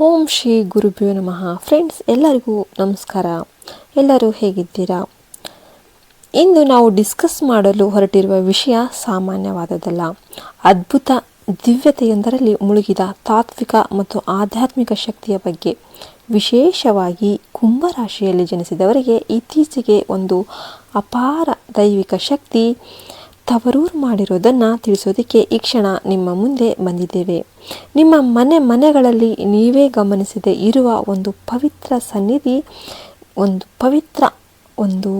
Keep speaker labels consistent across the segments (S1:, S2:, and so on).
S1: ಓಂ ಶ್ರೀ ಗುರುಭ್ಯೋ ನಮಃ. ಫ್ರೆಂಡ್ಸ್ ಎಲ್ಲರಿಗೂ ನಮಸ್ಕಾರ. ಎಲ್ಲರೂ ಹೇಗಿದ್ದೀರಾ? ಇಂದು ನಾವು ಡಿಸ್ಕಸ್ ಮಾಡಲು ಹೊರಟಿರುವ ವಿಷಯ ಸಾಮಾನ್ಯವಾದದ್ದಲ್ಲ. ಅದ್ಭುತ ದಿವ್ಯತೆಯೊಂದರಲ್ಲಿ ಮುಳುಗಿದ ತಾತ್ವಿಕ ಮತ್ತು ಆಧ್ಯಾತ್ಮಿಕ ಶಕ್ತಿಯ ಬಗ್ಗೆ. ವಿಶೇಷವಾಗಿ ಕುಂಭರಾಶಿಯಲ್ಲಿ ಜನಿಸಿದವರಿಗೆ ಇತ್ತೀಚೆಗೆ ಒಂದು ಅಪಾರ ದೈವಿಕ ಶಕ್ತಿ ತವರೂರು ಮಾಡಿರೋದನ್ನು ತಿಳಿಸೋದಕ್ಕೆ ಈ ಕ್ಷಣ ನಿಮ್ಮ ಮುಂದೆ ಬಂದಿದ್ದೇವೆ. ನಿಮ್ಮ ಮನೆ ಮನೆಗಳಲ್ಲಿ ನೀವೇ ಗಮನಿಸದೆ ಇರುವ ಒಂದು ಪವಿತ್ರ ಸನ್ನಿಧಿ, ಒಂದು ಪವಿತ್ರ ಒಂದು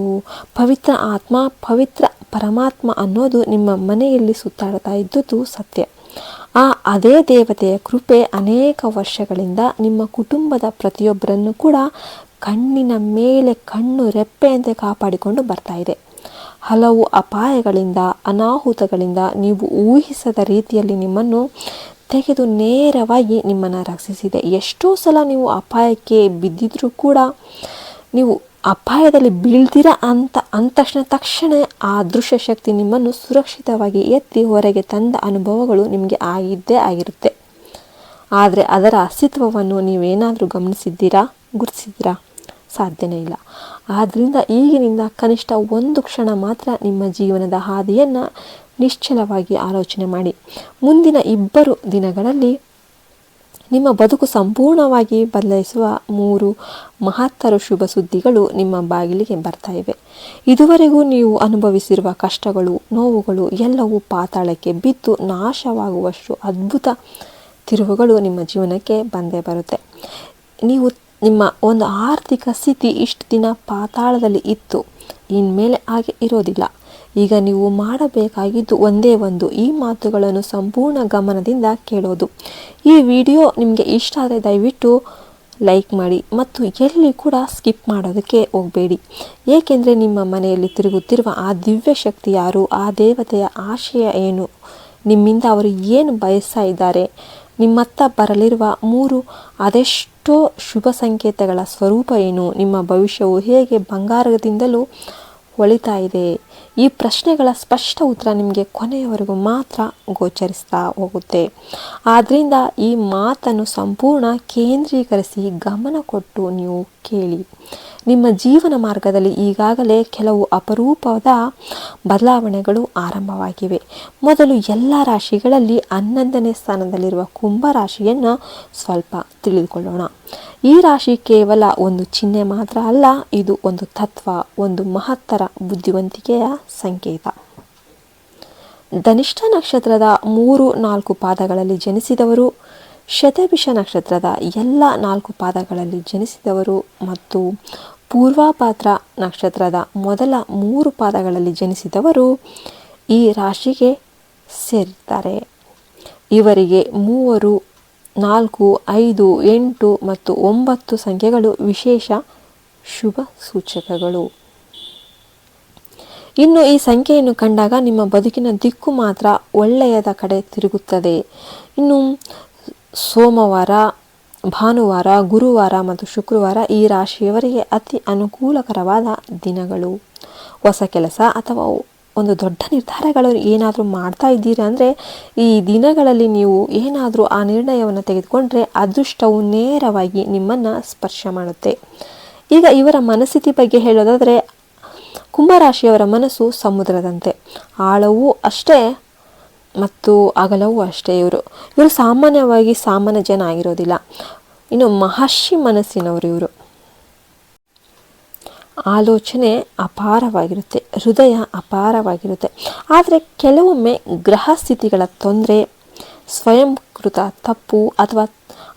S1: ಪವಿತ್ರ ಆತ್ಮ, ಪವಿತ್ರ ಪರಮಾತ್ಮ ಅನ್ನೋದು ನಿಮ್ಮ ಮನೆಯಲ್ಲಿ ಸುತ್ತಾಡ್ತಾ ಇದ್ದದ್ದು ಸತ್ಯ. ಆ ಅದೇ ದೇವತೆಯ ಕೃಪೆ ಅನೇಕ ವರ್ಷಗಳಿಂದ ನಿಮ್ಮ ಕುಟುಂಬದ ಪ್ರತಿಯೊಬ್ಬರನ್ನು ಕೂಡ ಕಣ್ಣಿನ ಮೇಲೆ ಕಣ್ಣು ರೆಪ್ಪೆಯಂತೆ ಕಾಪಾಡಿಕೊಂಡು ಬರ್ತಾ ಇದೆ. ಹಲವು ಅಪಾಯಗಳಿಂದ, ಅನಾಹುತಗಳಿಂದ ನೀವು ಊಹಿಸದ ರೀತಿಯಲ್ಲಿ ನಿಮ್ಮನ್ನು ತೆಗೆದು ನೇರವಾಗಿ ನಿಮ್ಮನ್ನು ರಕ್ಷಿಸಿದೆ. ಎಷ್ಟೋ ಸಲ ನೀವು ಅಪಾಯಕ್ಕೆ ಬಿದ್ದಿದ್ರೂ ಕೂಡ ನೀವು ಅಪಾಯದಲ್ಲಿ ಬೀಳ್ದಿರ ಅಂತ ಅಂದ ತಕ್ಷಣ ತಕ್ಷಣ ಆ ದೃಶ್ಯ ಶಕ್ತಿ ನಿಮ್ಮನ್ನು ಸುರಕ್ಷಿತವಾಗಿ ಎತ್ತಿ ಹೊರಗೆ ತಂದ ಅನುಭವಗಳು ನಿಮಗೆ ಆಗಿದ್ದೇ ಆಗಿರುತ್ತೆ. ಆದರೆ ಅದರ ಅಸ್ತಿತ್ವವನ್ನು ನೀವೇನಾದರೂ ಗಮನಿಸಿದ್ದೀರಾ, ಗುರುತಿಸಿದ್ದೀರಾ? ಸಾಧ್ಯನೇ ಇಲ್ಲ. ಆದ್ದರಿಂದ ಈಗಿನಿಂದ ಕನಿಷ್ಠ ಒಂದು ಕ್ಷಣ ಮಾತ್ರ ನಿಮ್ಮ ಜೀವನದ ಹಾದಿಯನ್ನು ನಿಶ್ಚಲವಾಗಿ ಆಲೋಚನೆ ಮಾಡಿ. ಮುಂದಿನ ಇಬ್ಬರು ದಿನಗಳಲ್ಲಿ ನಿಮ್ಮ ಬದುಕು ಸಂಪೂರ್ಣವಾಗಿ ಬದಲಾಯಿಸುವ ಮೂರು ಮಹತ್ತರ ಶುಭ ಸುದ್ದಿಗಳು ನಿಮ್ಮ ಬಾಗಿಲಿಗೆ ಬರ್ತಾ ಇವೆ. ಇದುವರೆಗೂ ನೀವು ಅನುಭವಿಸಿರುವ ಕಷ್ಟಗಳು, ನೋವುಗಳು ಎಲ್ಲವೂ ಪಾತಾಳಕ್ಕೆ ಬಿದ್ದು ನಾಶವಾಗುವಷ್ಟು ಅದ್ಭುತ ತಿರುವುಗಳು ನಿಮ್ಮ ಜೀವನಕ್ಕೆ ಬಂದೇ ಬರುತ್ತೆ. ನೀವು ನಿಮ್ಮ ಒಂದು ಆರ್ಥಿಕ ಸ್ಥಿತಿ ಇಷ್ಟು ದಿನ ಪಾತಾಳದಲ್ಲಿ ಇತ್ತು. ಇನ್ಮೇಲೆ ಹಾಗೆ ಇರೋದಿಲ್ಲ. ಈಗ ನೀವು ಮಾಡಬೇಕಾಗಿದ್ದು ಒಂದೇ ಒಂದು, ಈ ಮಾತುಗಳನ್ನು ಸಂಪೂರ್ಣ ಗಮನದಿಂದ ಕೇಳೋದು. ಈ ವಿಡಿಯೋ ನಿಮಗೆ ಇಷ್ಟ ಆದರೆ ದಯವಿಟ್ಟು ಲೈಕ್ ಮಾಡಿ ಮತ್ತು ಎಲ್ಲಿ ಕೂಡ ಸ್ಕಿಪ್ ಮಾಡೋದಕ್ಕೆ ಹೋಗಬೇಡಿ. ಏಕೆಂದರೆ ನಿಮ್ಮ ಮನೆಯಲ್ಲಿ ತಿರುಗುತ್ತಿರುವ ಆ ದಿವ್ಯ ಶಕ್ತಿ ಯಾರು, ಆ ದೇವತೆಯ ಆಶಯ ಏನು, ನಿಮ್ಮಿಂದ ಅವರು ಏನು ಬಯಸ್ತಾ ಇದ್ದಾರೆ ನಿಮ್ಮತ್ತ ಬರಲಿರುವ ಮೂರು ಅದೆಷ್ಟೋ ಶುಭ ಸಂಕೇತಗಳ ಸ್ವರೂಪ ಏನು? ನಿಮ್ಮ ಭವಿಷ್ಯವು ಹೇಗೆ ಬಂಗಾರದಿಂದಲೂ ಹೊಳಿತಾ ಇದೆ? ಈ ಪ್ರಶ್ನೆಗಳ ಸ್ಪಷ್ಟ ಉತ್ತರ ನಿಮಗೆ ಕೊನೆಯವರೆಗೂ ಮಾತ್ರ ಗೋಚರಿಸ್ತಾ ಹೋಗುತ್ತೆ. ಆದ್ದರಿಂದ ಈ ಮಾತನ್ನು ಸಂಪೂರ್ಣ ಕೇಂದ್ರೀಕರಿಸಿ ಗಮನ ಕೊಟ್ಟು ನೀವು ಕೇಳಿ. ನಿಮ್ಮ ಜೀವನ ಮಾರ್ಗದಲ್ಲಿ ಈಗಾಗಲೇ ಕೆಲವು ಅಪರೂಪದ ಬದಲಾವಣೆಗಳು ಆರಂಭವಾಗಿವೆ. ಮೊದಲು ಎಲ್ಲ ರಾಶಿಗಳಲ್ಲಿ ಹನ್ನೊಂದನೇ ಸ್ಥಾನದಲ್ಲಿರುವ ಕುಂಭ ರಾಶಿಯನ್ನು ಸ್ವಲ್ಪ ತಿಳಿದುಕೊಳ್ಳೋಣ. ಈ ರಾಶಿ ಕೇವಲ ಒಂದು ಚಿಹ್ನೆ ಮಾತ್ರ ಅಲ್ಲ, ಇದು ಒಂದು ತತ್ವ, ಒಂದು ಮಹತ್ತರ ಬುದ್ಧಿವಂತಿಕೆಯ ಸಂಕೇತ. ಧನಿಷ್ಠ ನಕ್ಷತ್ರದ ಮೂರು ನಾಲ್ಕು ಪಾದಗಳಲ್ಲಿ ಜನಿಸಿದವರು, ಶತಭಿಷ ನಕ್ಷತ್ರದ ಎಲ್ಲ ನಾಲ್ಕು ಪಾದಗಳಲ್ಲಿ ಜನಿಸಿದವರು ಮತ್ತು ಪೂರ್ವಾಪಾತ್ರ ನಕ್ಷತ್ರದ ಮೊದಲ ಮೂರು ಪಾದಗಳಲ್ಲಿ ಜನಿಸಿದವರು ಈ ರಾಶಿಗೆ ಸೇರಿದ್ದಾರೆ. ಇವರಿಗೆ ಮೂವರು, ನಾಲ್ಕು, ಐದು, ಎಂಟು ಮತ್ತು ಒಂಬತ್ತು ಸಂಖ್ಯೆಗಳು ವಿಶೇಷ ಶುಭ ಸೂಚಕಗಳು. ಇನ್ನು ಈ ಸಂಖ್ಯೆಯನ್ನು ಕಂಡಾಗ ನಿಮ್ಮ ಬದುಕಿನ ದಿಕ್ಕು ಮಾತ್ರ ಒಳ್ಳೆಯದ ಕಡೆ ತಿರುಗುತ್ತದೆ. ಇನ್ನು ಸೋಮವಾರ, ಭಾನುವಾರ, ಗುರುವಾರ ಮತ್ತು ಶುಕ್ರವಾರ ಈ ರಾಶಿಯವರಿಗೆ ಅತಿ ಅನುಕೂಲಕರವಾದ ದಿನಗಳು. ಹೊಸ ಕೆಲಸ ಅಥವಾ ಒಂದು ದೊಡ್ಡ ನಿರ್ಧಾರಗಳು ಏನಾದರೂ ಮಾಡ್ತಾ ಇದ್ದೀರಾ ಅಂದರೆ ಈ ದಿನಗಳಲ್ಲಿ ನೀವು ಏನಾದರೂ ಆ ನಿರ್ಣಯವನ್ನು ತೆಗೆದುಕೊಂಡ್ರೆ ಅದೃಷ್ಟವು ನೇರವಾಗಿ ನಿಮ್ಮನ್ನು ಸ್ಪರ್ಶ ಮಾಡುತ್ತೆ. ಈಗ ಇವರ ಮನಸ್ಥಿತಿ ಬಗ್ಗೆ ಹೇಳೋದಾದರೆ ಕುಂಭರಾಶಿಯವರ ಮನಸ್ಸು ಸಮುದ್ರದಂತೆ. ಆಳವೂ ಅಷ್ಟೇ ಮತ್ತು ಅಗಲವೂ ಅಷ್ಟೇ ಇವರು. ಇವರು ಸಾಮಾನ್ಯವಾಗಿ ಸಾಮಾನ್ಯ ಜನ ಆಗಿರೋದಿಲ್ಲ. ಇನ್ನು ಮಹರ್ಷಿ ಮನಸ್ಸಿನವರು ಇವರು. ಆಲೋಚನೆ ಅಪಾರವಾಗಿರುತ್ತೆ. ಹೃದಯ ಅಪಾರವಾಗಿರುತ್ತೆ. ಆದರೆ ಕೆಲವೊಮ್ಮೆ ಗ್ರಹ ಸ್ಥಿತಿಗಳ ತೊಂದರೆ, ಸ್ವಯಂಕೃತ ತಪ್ಪು ಅಥವಾ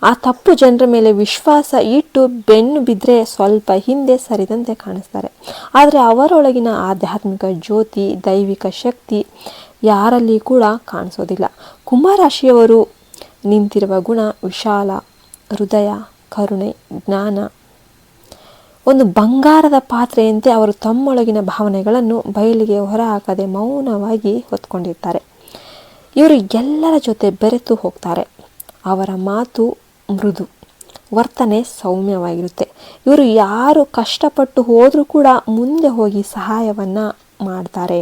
S1: ಆ ತಪ್ಪು ಜನರ ಮೇಲೆ ವಿಶ್ವಾಸ ಇಟ್ಟು ಬೆನ್ನು ಬಿದ್ದರೆ ಸ್ವಲ್ಪ ಹಿಂದೆ ಸರಿದಂತೆ ಕಾಣಿಸ್ತಾರೆ. ಆದರೆ ಅವರೊಳಗಿನ ಆಧ್ಯಾತ್ಮಿಕ ಜ್ಯೋತಿ, ದೈವಿಕ ಶಕ್ತಿ ಯಾರಲ್ಲಿ ಕೂಡ ಕಾಣಿಸೋದಿಲ್ಲ. ಕುಂಭರಾಶಿಯವರು ನಿಂತಿರುವ ಗುಣ ವಿಶಾಲ, ಹೃದಯ, ಕರುಣೆ, ಜ್ಞಾನ. ಒಂದು ಬಂಗಾರದ ಪಾತ್ರೆಯಂತೆ ಅವರು ತಮ್ಮೊಳಗಿನ ಭಾವನೆಗಳನ್ನು ಬಯಲಿಗೆ ಹೊರಹಾಕದೆ ಮೌನವಾಗಿ ಹೊತ್ಕೊಂಡಿರ್ತಾರೆ. ಇವರು ಎಲ್ಲರ ಜೊತೆ ಬೆರೆತು ಹೋಗ್ತಾರೆ. ಅವರ ಮಾತು ಮೃದು. ವರ್ತನೆ ಸೌಮ್ಯವಾಗಿರುತ್ತೆ. ಇವರು ಯಾರು ಕಷ್ಟಪಟ್ಟು ಹೋದರೂ ಕೂಡ ಮುಂದೆ ಹೋಗಿ ಸಹಾಯವನ್ನು ಮಾಡ್ತಾರೆ.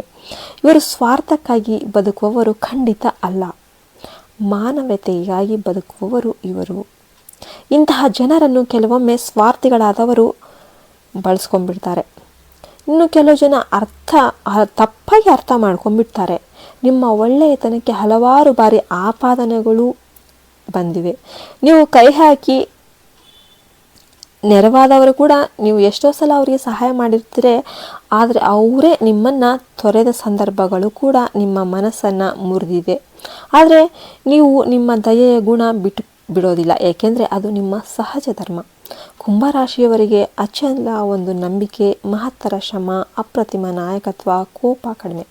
S1: ಇವರು ಸ್ವಾರ್ಥಕ್ಕಾಗಿ ಬದುಕುವವರು ಖಂಡಿತ ಅಲ್ಲ. ಮಾನವತೆಗಾಗಿ ಬದುಕುವವರು ಇವರು. ಇಂತಹ ಜನರನ್ನು ಕೆಲವೊಮ್ಮೆ ಸ್ವಾರ್ಥಿಗಳಾದವರು ಬಳಸ್ಕೊಂಡ್ಬಿಡ್ತಾರೆ. ಇನ್ನು ಕೆಲವು ಜನ ಅರ್ಥ ತಪ್ಪಾಗಿ ಅರ್ಥ ಮಾಡ್ಕೊಂಡ್ಬಿಡ್ತಾರೆ. ನಿಮ್ಮ ಒಳ್ಳೆಯತನಕ್ಕೆ ಹಲವಾರು ಬಾರಿ ಆಪಾದನೆಗಳು ಬಂದಿವೆ. ನೀವು ಕೈ ಹಾಕಿ ನೆರವಾದವರು ಕೂಡ ನೀವು ಎಷ್ಟೋ ಸಲ ಅವರಿಗೆ ಸಹಾಯ ಮಾಡಿರ್ತೀರಿ, ಆದರೆ ಅವರೇ ನಿಮ್ಮನ್ನು ತೊರೆದ ಸಂದರ್ಭಗಳು ಕೂಡ ನಿಮ್ಮ ಮನಸ್ಸನ್ನು ಮುರಿದಿದೆ. ಆದರೆ ನೀವು ನಿಮ್ಮ ದಯೆಯ ಗುಣ ಬಿಟ್ಟು ಬಿಡೋದಿಲ್ಲ, ಏಕೆಂದರೆ ಅದು ನಿಮ್ಮ ಸಹಜ ಧರ್ಮ. ಕುಂಭರಾಶಿಯವರಿಗೆ ಅಚಲ ಒಂದು ನಂಬಿಕೆ, ಮಹತ್ತರ ಶ್ರಮ, ಅಪ್ರತಿಮ ನಾಯಕತ್ವ, ಕೋಪ ಕಡಿಮೆ.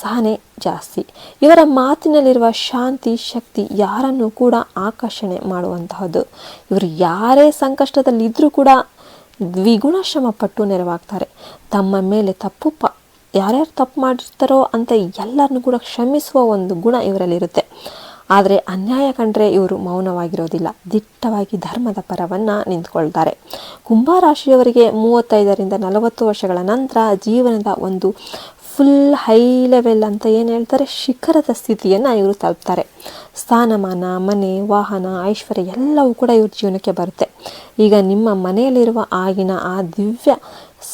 S1: ಸಹನೆ ಜಾಸ್ತಿ. ಇವರ ಮಾತಿನಲ್ಲಿರುವ ಶಾಂತಿ, ಶಕ್ತಿ ಯಾರನ್ನು ಕೂಡ ಆಕರ್ಷಣೆ ಮಾಡುವಂತಹದ್ದು. ಇವರು ಯಾರೇ ಸಂಕಷ್ಟದಲ್ಲಿದ್ದರೂ ಕೂಡ ದ್ವಿಗುಣ ಶ್ರಮ ಪಟ್ಟು ನೆರವಾಗ್ತಾರೆ. ತಮ್ಮ ಮೇಲೆ ತಪ್ಪು ಪ, ಯಾರ್ಯಾರು ತಪ್ಪು ಮಾಡಿರ್ತಾರೋ ಅಂತ ಎಲ್ಲರನ್ನು ಕೂಡ ಕ್ಷಮಿಸುವ ಒಂದು ಗುಣ ಇವರಲ್ಲಿರುತ್ತೆ. ಆದರೆ ಅನ್ಯಾಯ ಕಂಡ್ರೆ ಇವರು ಮೌನವಾಗಿರೋದಿಲ್ಲ. ದಿಟ್ಟವಾಗಿ ಧರ್ಮದ ಪರವನ್ನು ನಿಂತ್ಕೊಳ್ತಾರೆ. ಕುಂಭರಾಶಿಯವರಿಗೆ ಮೂವತ್ತೈದರಿಂದ ನಲವತ್ತು ವರ್ಷಗಳ ನಂತರ ಜೀವನದ ಒಂದು ಫುಲ್ ಹೈ ಲೆವೆಲ್ ಅಂತ ಏನು ಹೇಳ್ತಾರೆ? ಶಿಖರದ ಸ್ಥಿತಿಯನ್ನು ಇವರು ತಲುಪ್ತಾರೆ. ಸ್ಥಾನಮಾನ, ಮನೆ, ವಾಹನ, ಐಶ್ವರ್ಯ ಎಲ್ಲವೂ ಕೂಡ ಇವ್ರ ಜೀವನಕ್ಕೆ ಬರುತ್ತೆ. ಈಗ ನಿಮ್ಮ ಮನೆಯಲ್ಲಿರುವ ಆಗಿನ ಆ ದಿವ್ಯ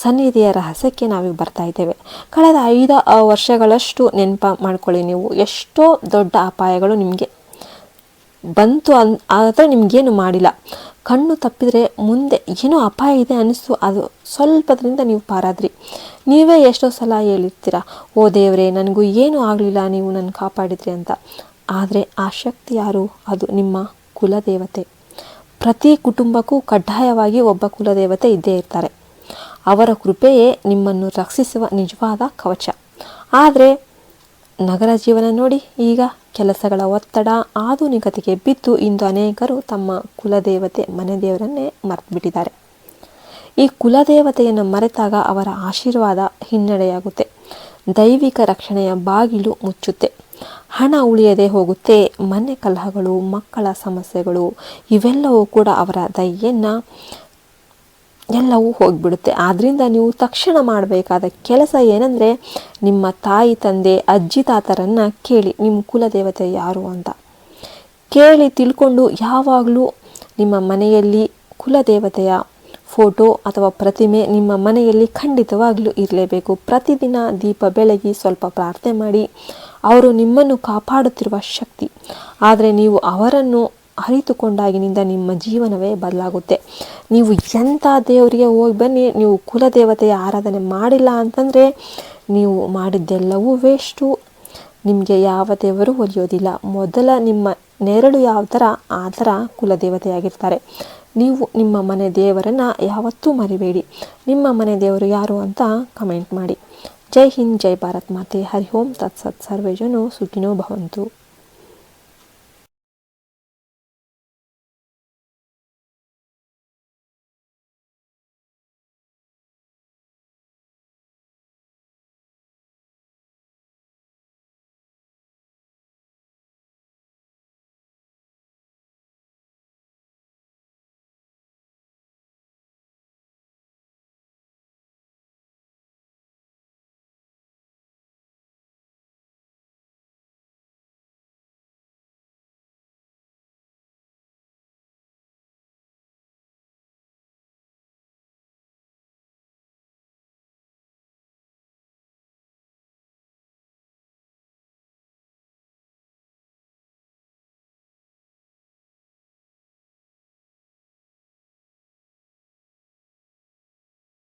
S1: ಸನ್ನಿಧಿಯ ರಹಸ್ಯಕ್ಕೆ ನಾವೀಗ ಬರ್ತಾ ಇದ್ದೇವೆ. ಕಳೆದ ಐದು ವರ್ಷಗಳಷ್ಟು ನೆನಪು ಮಾಡ್ಕೊಳ್ಳಿ ನೀವು. ಎಷ್ಟೋ ದೊಡ್ಡ ಅಪಾಯಗಳು ನಿಮಗೆ ಬಂತು ಅನ್ ಆದರೆ ನಿಮಗೇನು ಮಾಡಿಲ್ಲ. ಕಣ್ಣು ತಪ್ಪಿದರೆ ಮುಂದೆ ಏನೋ ಅಪಾಯ ಇದೆ ಅನ್ನಿಸ್ತು. ಅದು ಸ್ವಲ್ಪದ್ರಿಂದ ನೀವು ಪಾರಾದ್ರಿ. ನೀವೇ ಎಷ್ಟೋ ಸಲ ಹೇಳಿರ್ತೀರ, ಓ ದೇವರೇ, ನನಗೂ ಏನೂ ಆಗಲಿಲ್ಲ, ನೀವು ನನ್ನ ಕಾಪಾಡಿದ್ರಿ ಅಂತ. ಆದರೆ ಆ ಶಕ್ತಿ ಯಾರು? ಅದು ನಿಮ್ಮ ಕುಲದೇವತೆ. ಪ್ರತಿ ಕುಟುಂಬಕ್ಕೂ ಕಡ್ಡಾಯವಾಗಿ ಒಬ್ಬ ಕುಲದೇವತೆ ಇದ್ದೇ ಇರ್ತಾರೆ. ಅವರ ಕೃಪೆಯೇ ನಿಮ್ಮನ್ನು ರಕ್ಷಿಸುವ ನಿಜವಾದ ಕವಚ. ಆದರೆ ನಗರ ಜೀವನ ನೋಡಿ ಈಗ ಕೆಲಸಗಳ ಒತ್ತಡ ಆಧುನಿಕತೆಗೆ ಬಿದ್ದು ಇಂದು ಅನೇಕರು ತಮ್ಮ ಕುಲದೇವತೆ ಮನೆ ದೇವರನ್ನೇ ಮರೆತುಬಿಟ್ಟಿದ್ದಾರೆ. ಈ ಕುಲದೇವತೆಯನ್ನು ಮರೆತಾಗ ಅವರ ಆಶೀರ್ವಾದ ಹಿನ್ನಡೆಯಾಗುತ್ತೆ. ದೈವಿಕ ರಕ್ಷಣೆಯ ಬಾಗಿಲು ಮುಚ್ಚುತ್ತೆ. ಹಣ ಉಳಿಯದೆ ಹೋಗುತ್ತೆ. ಮನೆ ಕಲಹಗಳು, ಮಕ್ಕಳ ಸಮಸ್ಯೆಗಳು ಇವೆಲ್ಲವೂ ಕೂಡ ಅವರ ದಯೆಯನ್ನು ಎಲ್ಲವೂ ಹೋಗಿಬಿಡುತ್ತೆ. ಆದ್ದರಿಂದ ನೀವು ತಕ್ಷಣ ಮಾಡಬೇಕಾದ ಕೆಲಸ ಏನಂದರೆ ನಿಮ್ಮ ತಾಯಿ, ತಂದೆ, ಅಜ್ಜಿ, ತಾತರನ್ನು ಕೇಳಿ, ನಿಮ್ಮ ಕುಲದೇವತೆ ಯಾರು? ಅಂತ. ಕೇಳಿ ತಿಳ್ಕೊಂಡು ಯಾವಾಗಲೂ ನಿಮ್ಮ ಮನೆಯಲ್ಲಿ ಕುಲದೇವತೆಯ ಫೋಟೋ ಅಥವಾ ಪ್ರತಿಮೆ ನಿಮ್ಮ ಮನೆಯಲ್ಲಿ ಖಂಡಿತವಾಗಲೂ ಇರಲೇಬೇಕು. ಪ್ರತಿದಿನ ದೀಪ ಬೆಳಗಿ ಸ್ವಲ್ಪ ಪ್ರಾರ್ಥನೆ ಮಾಡಿ, ಅವರು ನಿಮ್ಮನ್ನು ಕಾಪಾಡುತ್ತಿರುವ ಶಕ್ತಿ. ಆದರೆ ನೀವು ಅವರನ್ನು ಅರಿತುಕೊಂಡಾಗಿನಿಂದ ನಿಮ್ಮ ಜೀವನವೇ ಬದಲಾಗುತ್ತೆ. ನೀವು ಎಂಥ ದೇವರಿಗೆ ಹೋಗಿ ಬನ್ನಿ, ನೀವು ಕುಲದೇವತೆಯ ಆರಾಧನೆ ಮಾಡಿಲ್ಲ ಅಂತಂದರೆ ನೀವು ಮಾಡಿದ್ದೆಲ್ಲವೂ ವೇಸ್ಟು. ನಿಮಗೆ ಯಾವ ದೇವರು ಒಲಿಯೋದಿಲ್ಲ. ಮೊದಲ ನಿಮ್ಮ ನೆರಳು ಯಾವ ಥರ ಆ ಥರ ಕುಲದೇವತೆಯಾಗಿರ್ತಾರೆ. ನೀವು ನಿಮ್ಮ ಮನೆ ದೇವರನ್ನು ಯಾವತ್ತೂ ಮರಿಬೇಡಿ. ನಿಮ್ಮ ಮನೆ ದೇವರು ಯಾರು ಅಂತ ಕಮೆಂಟ್ ಮಾಡಿ. ಜೈ ಹಿಂದ್, ಜೈ ಭಾರತ್ ಮಾತೆ. ಹರಿ ಓಂ. ತತ್ಸತ್. ಸರ್ವೇಜನು ಸುಖಿನೋ ಭವಂತು.